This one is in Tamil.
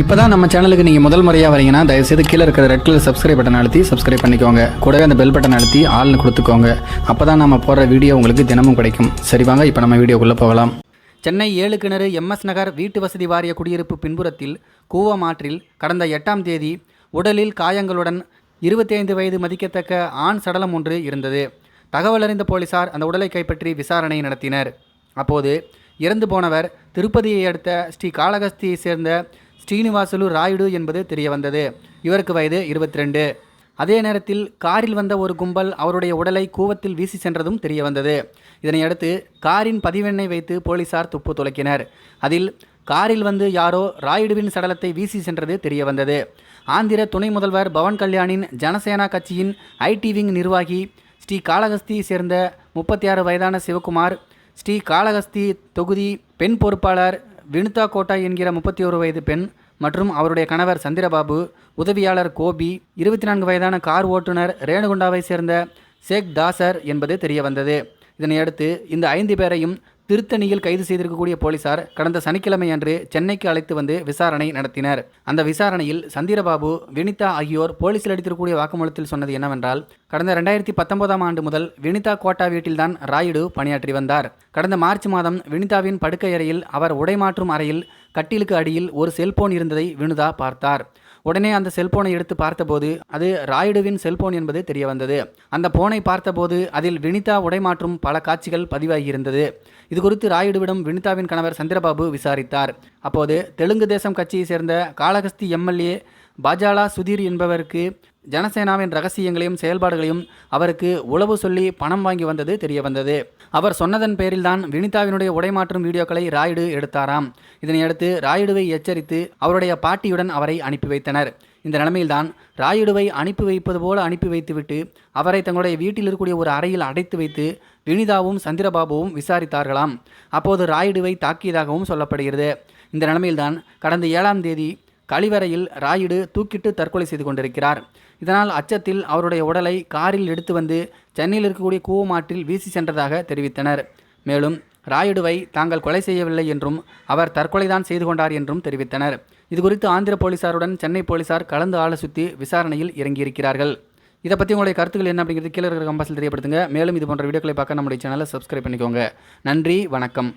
இப்போ தான் நம்ம சேனலுக்கு நீங்கள் முதல் முறையாக வரீங்கன்னா தயவுசெய்து கீழே இருக்கிற ரெட் கலர் சப்ஸ்கிரைப் பட்டன் அழுத்தி சப்ஸ்கிரைப் பண்ணிக்கோங்க. கூடவே அந்த பெல் பட்டன் அழுத்தி ஆள்னு கொடுத்துக்கோங்க. அப்போ தான் நம்ம போடுற வீடியோ உங்களுக்கு தினமும் கிடைக்கும். சரி வாங்க இப்போ நம்ம வீடியோக்குள்ளே போகலாம். சென்னை ஏழு கிணறு எம்எஸ் நகர் வீட்டு வசதி வாரிய குடியிருப்பு பின்புறத்தில் கூவம் ஆற்றில் கடந்த எட்டாம் தேதி உடலில் காயங்களுடன் இருபத்தைந்து வயது மதிக்கத்தக்க ஆண் சடலம் ஒன்று இருந்தது. தகவலறிந்த போலீசார் அந்த உடலை கைப்பற்றி விசாரணை நடத்தினர். அப்போது இறந்து போனவர் திருப்பதியை அடுத்த ஸ்ரீ காளகஸ்தியை சேர்ந்த ஸ்ரீனிவாசுலு ராயுடு என்பது தெரிய வந்தது இவருக்கு வயது இருபத்தி ரெண்டு அதே நேரத்தில் காரில் வந்த ஒரு கும்பல் அவருடைய உடலை கூவத்தில் வீசி சென்றதும் தெரிய வந்தது இதனையடுத்து காரின் பதிவெண்ணை வைத்து போலீசார் துப்பு துலக்கினர். அதில் காரில் வந்து யாரோ ராயுடுவின் சடலத்தை வீசி சென்றது தெரிய வந்தது ஆந்திர துணை முதல்வர் பவன் கல்யாணின் ஜனசேனா கட்சியின் ஐடி விங் நிர்வாகி ஸ்ரீ காளகஸ்தியை சேர்ந்த முப்பத்தி ஆறு வயதான சிவகுமார் ஸ்ரீ காளகஸ்தி தொகுதி பெண் பொறுப்பாளர் வினுதா கோட்டா என்கிற முப்பத்தி ஒரு வயது பெண் மற்றும் அவருடைய கணவர் சந்திரபாபு உதவியாளர் கோபி இருபத்தி நான்கு வயதான கார் ஓட்டுநர் ரேணுகுண்டாவை சேர்ந்த ஷேக் தாசர் என்பது தெரியவந்தது. இதனையடுத்து இந்த ஐந்து பேரையும் திருத்தணியில் கைது செய்திருக்கக்கூடிய போலீசார் கடந்த சனிக்கிழமை அன்று சென்னைக்கு அழைத்து வந்து விசாரணை நடத்தினர். அந்த விசாரணையில் சந்திரபாபு வினிதா ஆகியோர் போலீசில் அடித்திருக்கக்கூடிய வாக்குமூலத்தில் சொன்னது என்னவென்றால் கடந்த ரெண்டாயிரத்தி பத்தொன்பதாம் ஆண்டு முதல் வினிதா கோட்டா வீட்டில்தான் ராயுடு பணியாற்றி வந்தார். கடந்த மார்ச் மாதம் வினிதாவின் படுக்கை அறையில் அவர் உடைமாற்றும் அறையில் கட்டிலுக்கு அடியில் ஒரு செல்போன் இருந்ததை வினுதா பார்த்தார். உடனே அந்த செல்போனை எடுத்து பார்த்தபோது அது ராயுடுவின் செல்போன் என்பது தெரிய வந்தது. அந்த போனை பார்த்தபோது அதில் வினிதா உடைமாற்றும் பல காட்சிகள் பதிவாகியிருந்தது இது குறித்து ராயுடுவிடம் வினிதாவின் கணவர் சந்திரபாபு விசாரித்தார். அப்போது தெலுங்கு தேசம் கட்சியை சேர்ந்த காளகஸ்தி எம்எல்ஏ பாஜாலா சுதீர் என்பவருக்கு ஜனசேனாவின் ரகசியங்களையும் செயல்பாடுகளையும் அவருக்கு உளவு சொல்லி பணம் வாங்கி வந்தது தெரிய வந்தது அவர் சொன்னதன் பேரில்தான் வினிதாவினுடைய உடைமாற்றும் வீடியோக்களை ராயுடு எடுத்தாராம். இதனையடுத்து ராயுடுவை எச்சரித்து அவருடைய பாட்டியுடன் அவரை அனுப்பி வைத்தனர். இந்த நிலைமையில்தான் ராயுடுவை அனுப்பி வைப்பது போல அனுப்பி வைத்துவிட்டு அவரை தங்களுடைய வீட்டில் இருக்கக்கூடிய ஒரு அறையில் அடைத்து வைத்து வினிதாவும் சந்திரபாபுவும் விசாரித்தார்களாம். அப்போது ராயுடுவை தாக்கியதாகவும் சொல்லப்படுகிறது. இந்த நிலைமையில்தான் கடந்த ஏழாம் தேதி கழிவறையில் ராயுடு தூக்கிட்டு தற்கொலை செய்து கொண்டிருக்கிறார். இதனால் அச்சத்தில் அவருடைய உடலை காரில் எடுத்து வந்து சென்னையில் இருக்கக்கூடிய கூவமாற்றில் வீசி சென்றதாக தெரிவித்தனர். மேலும் ராயுடுவை தாங்கள் கொலை செய்யவில்லை என்றும் அவர் தற்கொலைதான் செய்து கொண்டார் என்றும் தெரிவித்தனர். இதுகுறித்து ஆந்திர போலீசாருடன் சென்னை போலீசார் கலந்து ஆலோசித்து விசாரணையில் இறங்கியிருக்கிறார்கள். இதை பற்றி உங்களுடைய கருத்துக்கள் என்ன அப்படிங்கிறது கீழே இருக்கிற கம்பாசில் தெரியப்படுத்துங்க. மேலும் இது போன்ற வீடியோக்களை பார்க்க நம்முடைய சேனலை சப்ஸ்கிரைப் பண்ணிக்கோங்க. நன்றி வணக்கம்.